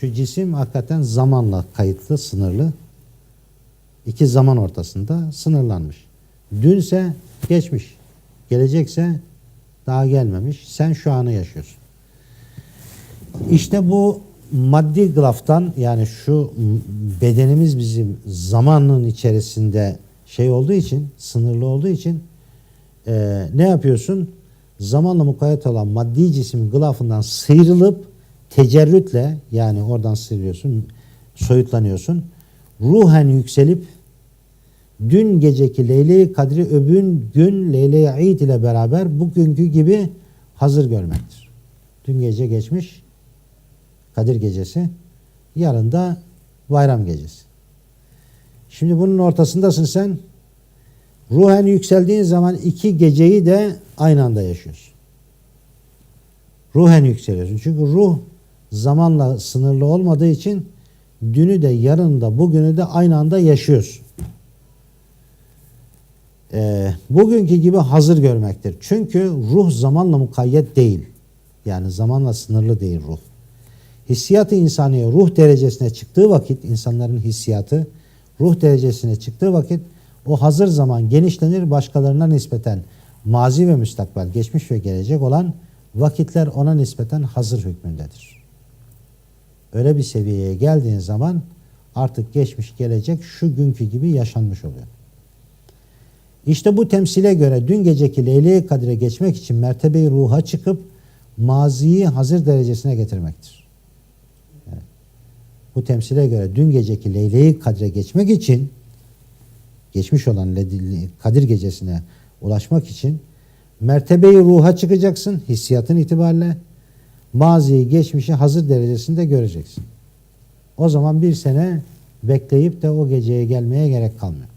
Şu cisim hakikaten zamanla kayıtlı, sınırlı. İki zaman ortasında sınırlanmış. Dünse geçmiş. Gelecekse daha gelmemiş. Sen şu anı yaşıyorsun. İşte bu maddi graftan yani şu bedenimiz bizim zamanın içerisinde şey olduğu için, sınırlı olduğu için e, ne yapıyorsun? Zamanla mukayyet olan maddi cismin gılafından sıyrılıp tecerrütle yani oradan sıyrılıyorsun, soyutlanıyorsun. Ruhen yükselip dün geceki Leyle-i Kadri öbün gün Leyle-i Eid ile beraber bugünkü gibi hazır görmektir. Dün gece geçmiş Kadir gecesi, yarın da bayram gecesi. Şimdi bunun ortasındasın sen. Ruhen yükseldiğin zaman iki geceyi de aynı anda yaşıyorsun. Ruhen yükseliyorsun. Çünkü ruh zamanla sınırlı olmadığı için dünü de yarın da bugünü de aynı anda yaşıyorsun. Ee, bugünkü gibi hazır görmektir. Çünkü ruh zamanla mukayyet değil. Yani zamanla sınırlı değil ruh. Hissiyatı insaniye ruh derecesine çıktığı vakit, insanların hissiyatı ruh derecesine çıktığı vakit o hazır zaman genişlenir başkalarına nispeten mazi ve müstakbel, geçmiş ve gelecek olan vakitler ona nispeten hazır hükmündedir. Öyle bir seviyeye geldiğin zaman artık geçmiş gelecek şu günkü gibi yaşanmış oluyor. İşte bu temsile göre dün geceki Leyle-i Kadir'e geçmek için mertebeyi ruha çıkıp maziyi hazır derecesine getirmektir. Bu temsile göre dün geceki Leyle-i Kadir'e geçmek için geçmiş olan Kadir gecesine ulaşmak için mertebeyi ruha çıkacaksın hissiyatın itibariyle maziyi geçmişi hazır derecesinde göreceksin. O zaman bir sene bekleyip de o geceye gelmeye gerek kalmıyor.